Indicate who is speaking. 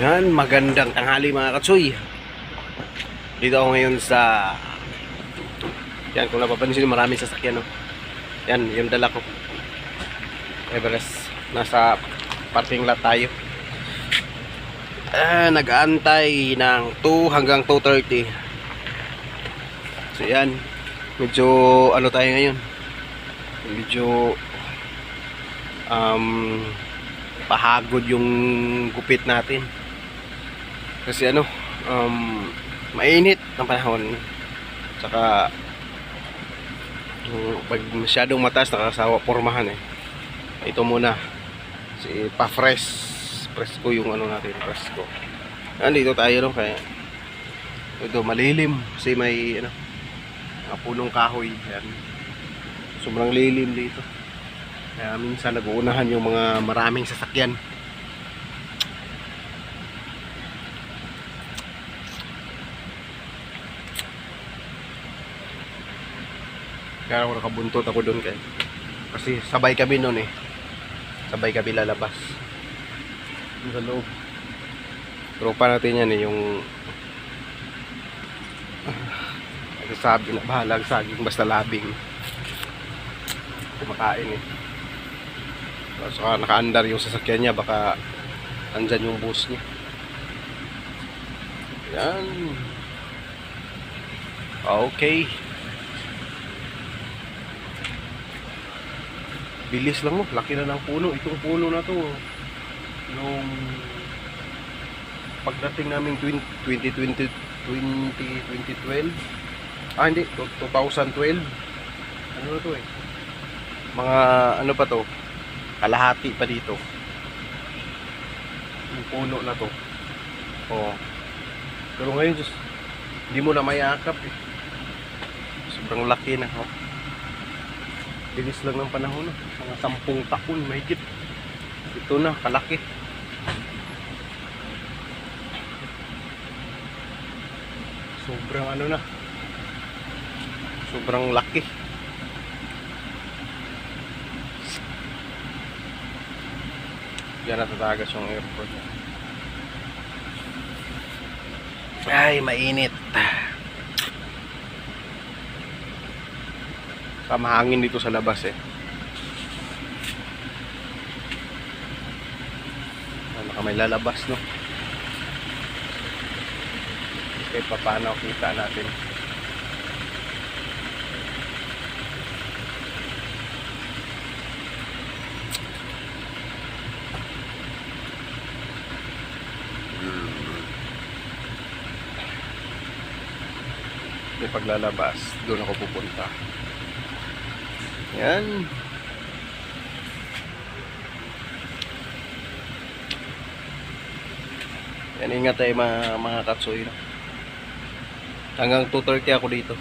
Speaker 1: Yan, magandang tanghali mga katsoy. Dito ako ngayon sa... Yan, kung napapansin maraming sasakyan. No? Yan, yung dala ko. Everest. Nasa parking lot tayo. Ah, nag-aantay ng 2 hanggang 2.30. So yan. Medyo ano tayo ngayon. Medyo um, pahagod yung gupit natin. Kasi ano, um, mainit ang panahon. Saka um, pag masyadong mataas nakasawa pormahan eh. Ito muna. Si pa-fresh. Presko yung ano natin, presko. Nandito tayo no kaya ito malilim kasi may ano punong kahoy yan. Sobrang lilim dito. Kaya minsan nag-uunahan yung mga maraming sasakyan. Kaya ako nakabuntot ako doon kay. Kasi sabay kami noon eh. Sabay kami lalabas. Sa loob. Tropa natin yan eh, yung nagsasabi na bahalag saging basta labing kumakain eh. So, naka-andar yung sasakyan niya baka andyan yung bus niya. Yan. Okay. Bilis lang mo, laki na ng puno. Itong puno na to, nung pagdating namin 2020, 2012, ah hindi, 2012, ano na to eh, mga ano pa to, kalahati pa dito, yung puno na to, oh, pero ngayon, just, hindi mo na mayakap eh, sobrang laki na, oh. Bilis lang ng panahon, oh. mga sampung taon, mahigit, ito na, kalaki. Sobrang ano na. Sobrang laki. Diyan natatagas yung airport. Ay, mainit. Kamahangin dito sa labas eh. Ano ka may lalabas no? kahit pa paano kita natin may paglalabas doon ako pupunta yan. Yan ingat tayo mga, mga katsoy hanggang 2.30 ako dito